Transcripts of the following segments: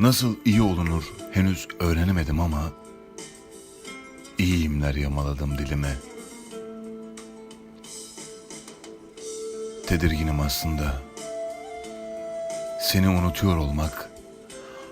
Nasıl iyi olunur henüz öğrenemedim ama iyiyimler yamaladım dilime. Tedirginim aslında. Seni unutuyor olmak,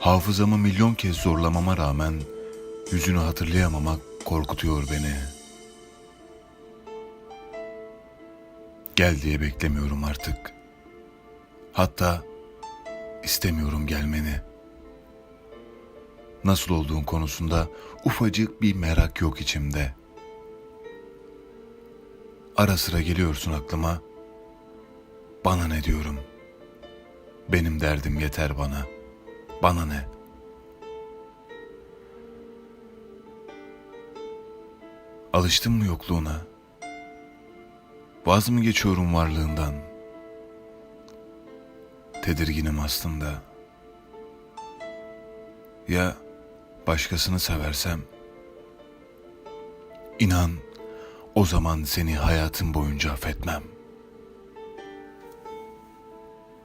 hafızamı milyon kez zorlamama rağmen yüzünü hatırlayamamak korkutuyor beni. Gel diye beklemiyorum artık. Hatta istemiyorum gelmeni. Nasıl olduğun konusunda ufacık bir merak yok içimde. Ara sıra geliyorsun aklıma. Bana ne diyorum? Benim derdim yeter bana. Bana ne? Alıştın mı yokluğuna? Vaz mı geçiyorum varlığından? Tedirginim aslında. Ya başkasını seversem? İnan o zaman seni hayatım boyunca affetmem.